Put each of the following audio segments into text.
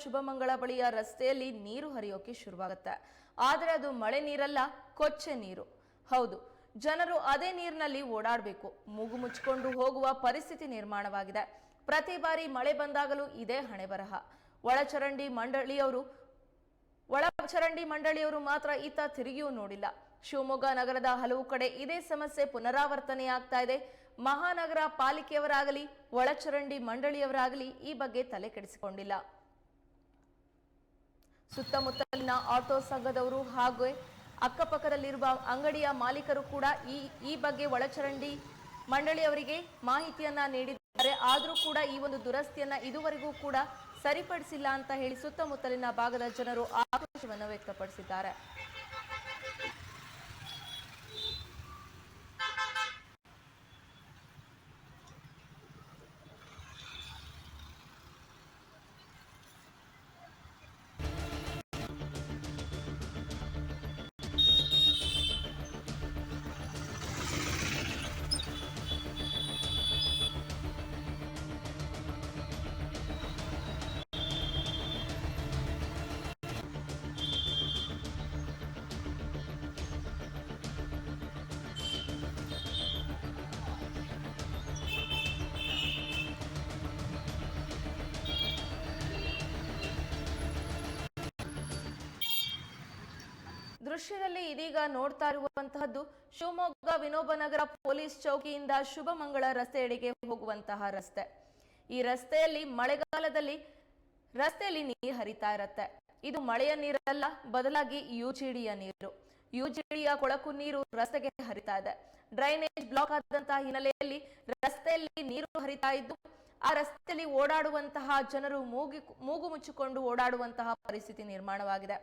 ಶುಭಮಂಗಳ ಬಳಿಯ ರಸ್ತೆಯಲ್ಲಿ ನೀರು ಹರಿಯೋಕೆ ಶುರುವಾಗುತ್ತೆ. ಆದರೆ ಅದು ಮಳೆ ನೀರಲ್ಲ, ಕೊಚ್ಚೆ ನೀರು. ಹೌದು, ಜನರು ಅದೇ ನೀರಿನಲ್ಲಿ ಓಡಾಡಬೇಕು. ಮೂಗು ಮುಚ್ಚಿಕೊಂಡು ಹೋಗುವ ಪರಿಸ್ಥಿತಿ ನಿರ್ಮಾಣವಾಗಿದೆ. ಪ್ರತಿ ಬಾರಿ ಮಳೆ ಬಂದಾಗಲೂ ಇದೇ ಹಣೆ ಬರಹ. ಒಳಚರಂಡಿ ಮಂಡಳಿಯವರು ಒಳಚರಂಡಿ ಮಂಡಳಿಯವರು ಮಾತ್ರ ಈತ ತಿರುಗಿಯೂ ನೋಡಿಲ್ಲ. ಶಿವಮೊಗ್ಗ ನಗರದ ಹಲವು ಕಡೆ ಇದೇ ಸಮಸ್ಯೆ ಪುನರಾವರ್ತನೆಯಾಗ್ತಾ ಇದೆ. ಮಹಾನಗರ ಪಾಲಿಕೆಯವರಾಗಲಿ, ಒಳಚರಂಡಿ ಮಂಡಳಿಯವರಾಗಲಿ ಈ ಬಗ್ಗೆ ತಲೆ ಕೆಡಿಸಿಕೊಂಡಿಲ್ಲ. ಸುತ್ತಮುತ್ತಲಿನ ಆಟೋ ಸಂಘದವರು ಹಾಗೂ ಅಕ್ಕಪಕ್ಕದಲ್ಲಿರುವ ಅಂಗಡಿಯ ಮಾಲೀಕರು ಕೂಡ ಈ ಈ ಬಗ್ಗೆ ಒಳಚರಂಡಿ ಮಂಡಳಿಯವರಿಗೆ ಮಾಹಿತಿಯನ್ನ ನೀಡಿದ್ದಾರೆ. ಆದರೂ ಕೂಡ ಈ ಒಂದು ದುರಸ್ತಿಯನ್ನ ಇದುವರೆಗೂ ಕೂಡ ಸರಿಪಡಿಸಿಲ್ಲ ಅಂತ ಹೇಳಿ ಸುತ್ತಮುತ್ತಲಿನ ಭಾಗದ ಜನರು ಆಕ್ರೋಶವನ್ನು ವ್ಯಕ್ತಪಡಿಸಿದ್ದಾರೆ. ದೃಶ್ಯದಲ್ಲಿ ಇದೀಗ ನೋಡ್ತಾ ಇರುವಂತಹದ್ದು ಶಿವಮೊಗ್ಗ ವಿನೋಬನಗರ ಪೊಲೀಸ್ ಚೌಕಿಯಿಂದ ಶುಭಮಂಗಳ ರಸ್ತೆಯಡೆಗೆ ಹೋಗುವಂತಹ ರಸ್ತೆ. ಈ ರಸ್ತೆಯಲ್ಲಿ ಮಳೆಗಾಲದಲ್ಲಿ ರಸ್ತೆಯಲ್ಲಿ ನೀರು ಹರಿತಾ ಇರುತ್ತೆ. ಇದು ಮಳೆಯ ನೀರಲ್ಲ, ಬದಲಾಗಿ ಯುಜಿಡಿಯ ನೀರು. ಯುಜಿಡಿಯ ಕೊಳಕು ನೀರು ರಸ್ತೆಗೆ ಹರಿತಾ ಇದೆ. ಡ್ರೈನೇಜ್ ಬ್ಲಾಕ್ ಆದಂತಹ ಹಿನ್ನೆಲೆಯಲ್ಲಿ ರಸ್ತೆಯಲ್ಲಿ ನೀರು ಹರಿತಾ ಇದ್ದು, ಆ ರಸ್ತೆಯಲ್ಲಿ ಓಡಾಡುವಂತಹ ಜನರು ಮೂಗಿ, ಮೂಗು ಮುಚ್ಚಿಕೊಂಡು ಓಡಾಡುವಂತಹ ಪರಿಸ್ಥಿತಿ ನಿರ್ಮಾಣವಾಗಿದೆ.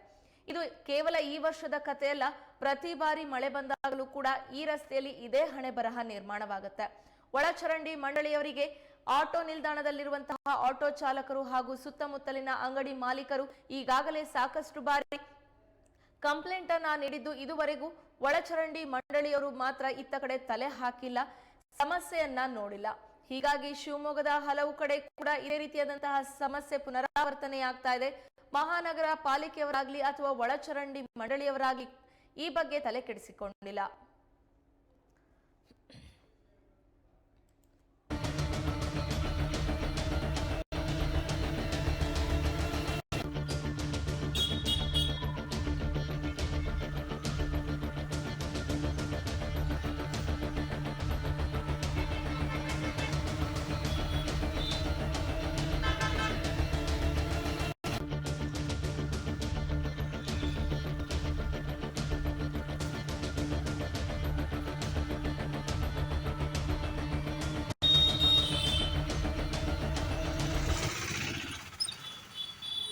ಇದು ಕೇವಲ ಈ ವರ್ಷದ ಕಥೆಯಲ್ಲ, ಪ್ರತಿ ಬಾರಿ ಮಳೆ ಬಂದಾಗಲೂ ಕೂಡ ಈ ರಸ್ತೆಯಲ್ಲಿ ಇದೇ ಹಣೆ ಬರಹ ನಿರ್ಮಾಣವಾಗುತ್ತೆ. ಒಳಚರಂಡಿ ಮಂಡಳಿಯವರಿಗೆ ಆಟೋ ನಿಲ್ದಾಣದಲ್ಲಿರುವಂತಹ ಆಟೋ ಚಾಲಕರು ಹಾಗೂ ಸುತ್ತಮುತ್ತಲಿನ ಅಂಗಡಿ ಮಾಲೀಕರು ಈಗಾಗಲೇ ಸಾಕಷ್ಟು ಬಾರಿ ಕಂಪ್ಲೇಂಟ್ ಅನ್ನ ನೀಡಿದ್ದು ಇದುವರೆಗೂ ಒಳಚರಂಡಿ ಮಂಡಳಿಯವರು ಮಾತ್ರ ಇತ್ತ ಕಡೆ ತಲೆ ಹಾಕಿಲ್ಲ, ಸಮಸ್ಯೆಯನ್ನ ನೋಡಿಲ್ಲ. ಹೀಗಾಗಿ ಶಿವಮೊಗ್ಗದ ಹಲವು ಕಡೆ ಕೂಡ ಇದೇ ರೀತಿಯಾದಂತಹ ಸಮಸ್ಯೆ ಪುನರಾವರ್ತನೆಯಾಗ್ತಾ ಇದೆ. ಮಹಾನಗರ ಪಾಲಿಕೆಯವರಾಗಲಿ ಅಥವಾ ಒಳಚರಂಡಿ ಮಂಡಳಿಯವರಾಗಲಿ ಈ ಬಗ್ಗೆ ತಲೆ ಕೆಡಿಸಿಕೊಂಡಿಲ್ಲ.